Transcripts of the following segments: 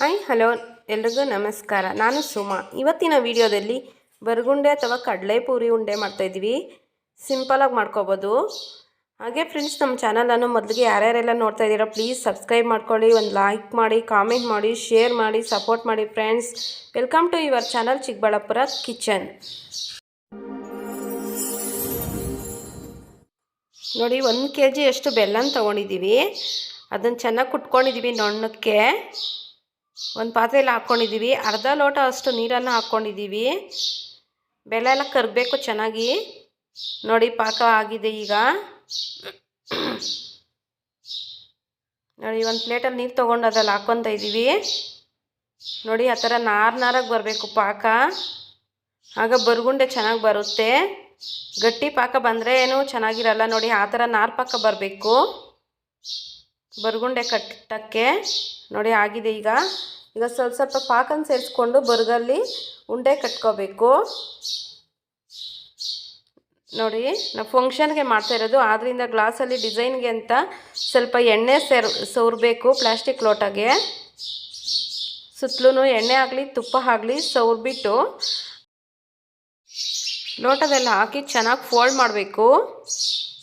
Hi hello ಎಲ್ರಿಗೂ ನಮಸ್ಕಾರ. ನಾನು ಸುಮಾ. ಇವತ್ತಿನ ವಿಡಿಯೋದಲ್ಲಿ ಬರಗುಂಡೆ ಅಥವಾ ಕಡಲೆಪುರಿ ಉಂಡೆ ಮಾಡ್ತಾಯಿದ್ದೀವಿ ಸಿಂಪಲಾಗಿ ಮಾಡ್ಕೋಬೋದು. ಹಾಗೆ ಫ್ರೆಂಡ್ಸ್ ನಮ್ಮ ಚಾನಲನ್ನು ಮೊದಲಿಗೆ ಯಾರ್ಯಾರೆಲ್ಲ ನೋಡ್ತಾ ಇದ್ದೀರಾ ಪ್ಲೀಸ್ ಸಬ್ಸ್ಕ್ರೈಬ್ ಮಾಡ್ಕೊಳ್ಳಿ, ಒಂದು ಲೈಕ್ ಮಾಡಿ ಕಾಮೆಂಟ್ ಮಾಡಿ ಶೇರ್ ಮಾಡಿ ಸಪೋರ್ಟ್ ಮಾಡಿ friends welcome to your channel Chikkaballapura kitchen ನೋಡಿ, ಒಂದು ಕೆ ಜಿ ಅಷ್ಟು ಬೆಲ್ಲನ ತೊಗೊಂಡಿದ್ದೀವಿ. ಅದನ್ನು ಚೆನ್ನಾಗಿ ಕುಟ್ಕೊಂಡಿದ್ದೀವಿ ನೊಣ್ಣಕ್ಕೆ ಒಂದು ಪಾತ್ರೆಯಲ್ಲಿ ಹಾಕ್ಕೊಂಡಿದ್ದೀವಿ ಅರ್ಧ ಲೋಟ ಅಷ್ಟು ನೀರನ್ನು ಹಾಕ್ಕೊಂಡಿದ್ದೀವಿ ಬೆಲ್ಲ ಎಲ್ಲ ಕರಬೇಕು ಚೆನ್ನಾಗಿ. ನೋಡಿ, ಪಾಕ ಆಗಿದೆ ಈಗ. ನೋಡಿ, ಒಂದು ಪ್ಲೇಟಲ್ಲಿ ನೀರು ತೊಗೊಂಡು ಅದ್ರಲ್ಲಿ ಹಾಕ್ಕೊತ ಇದ್ದೀವಿ ನೋಡಿ, ಆ ಥರ ನಾರು ನಾರಾಗಿ ಬರಬೇಕು ಪಾಕ. ಆಗ ಬರ್ಗುಂಡೆ ಚೆನ್ನಾಗಿ ಬರುತ್ತೆ. ಗಟ್ಟಿ ಪಾಕ ಬಂದರೆ ಏನು ಚೆನ್ನಾಗಿರಲ್ಲ. ನೋಡಿ, ಆ ಥರ ನಾರು ಪಾಕ ಬರಬೇಕು. ಬರಗುಂಡೆ ಕಟ್ಟಕ್ಕೆ. ನೋಡಿ, ಆಗಿದೆ ಈಗ. ಈಗ ಸ್ವಲ್ಪ ಸ್ವಲ್ಪ ಪಾಕನ ಸೇರಿಸ್ಕೊಂಡು ಬರ್ಗಲ್ಲಿ ಉಂಡೆ ಕಟ್ಕೋಬೇಕು. ನೋಡಿ, ನಾವು ಫಂಕ್ಷನ್ಗೆ ಮಾಡ್ತಾ ಇರೋದು. ಆದ್ದರಿಂದ ಗ್ಲಾಸಲ್ಲಿ ಡಿಸೈನ್ಗೆ ಅಂತ ಸ್ವಲ್ಪ ಎಣ್ಣೆ ಸೇರ್ ಸೌರಬೇಕು ಪ್ಲಾಸ್ಟಿಕ್ ಲೋಟಗೆ. ಸುತ್ತಲೂ ಎಣ್ಣೆ ಆಗಲಿ, ತುಪ್ಪ ಆಗಲಿ ಸೌರ್ಬಿಟ್ಟು ಲೋಟದಲ್ಲಿ ಹಾಕಿ ಚೆನ್ನಾಗಿ ಫೋಲ್ಡ್ ಮಾಡಬೇಕು.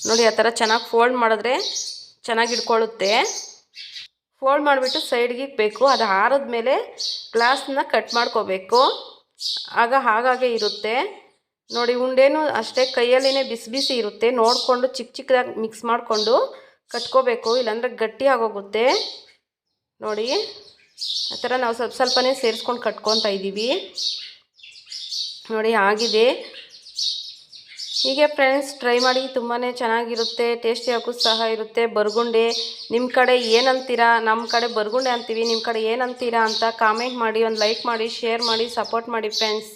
ನೋಡಿ, ಆ ಥರ ಚೆನ್ನಾಗಿ ಫೋಲ್ಡ್ ಮಾಡಿದ್ರೆ ಚೆನ್ನಾಗಿ ಇಟ್ಕೊಳ್ಳುತ್ತೆ ಫೋಲ್ಡ್ ಮಾಡಿಬಿಟ್ಟು ಸೈಡ್ಗೆ ಇಕ್ಬೇಕು. ಅದು ಹಾರದ ಮೇಲೆ ಗ್ಲಾಸ್ನ ಕಟ್ ಮಾಡ್ಕೋಬೇಕು. ಆಗ ಹಾಗಾಗೆ ಇರುತ್ತೆ. ನೋಡಿ, ಉಂಡೇನು ಅಷ್ಟೇ ಕೈಯಲ್ಲೇ ಬಿಸಿ ಬಿಸಿ ಇರುತ್ತೆ. ನೋಡಿಕೊಂಡು ಚಿಕ್ಕ ಚಿಕ್ಕದಾಗಿ ಮಿಕ್ಸ್ ಮಾಡಿಕೊಂಡು ಕಟ್ಕೋಬೇಕು. ಇಲ್ಲಾಂದರೆ ಗಟ್ಟಿ ಆಗೋಗುತ್ತೆ. ನೋಡಿ, ಆ ಥರ ನಾವು ಸ್ವಲ್ಪ ಸ್ವಲ್ಪನೇ ಸೇರಿಸ್ಕೊಂಡು ಕಟ್ಕೊತಾ ಇದ್ದೀವಿ. ನೋಡಿ, ಆಗಿದೆ. ಹೀಗೆ ಫ್ರೆಂಡ್ಸ್ ಟ್ರೈ ಮಾಡಿ ತುಂಬಾ ಚೆನ್ನಾಗಿರುತ್ತೆ ಟೇಸ್ಟಿಯಾಗೂ ಸಹ ಇರುತ್ತೆ. ಬರ್ಗುಂಡೆ ನಿಮ್ಮ ಕಡೆ ಏನಂತೀರಾ? ನಮ್ಮ ಕಡೆ ಬರ್ಗುಂಡೆ ಅಂತೀವಿ ನಿಮ್ಮ ಕಡೆ ಏನಂತೀರಾ ಅಂತ ಕಾಮೆಂಟ್ ಮಾಡಿ, ಒಂದು ಲೈಕ್ ಮಾಡಿ ಶೇರ್ ಮಾಡಿ ಸಪೋರ್ಟ್ ಮಾಡಿ ಫ್ರೆಂಡ್ಸ್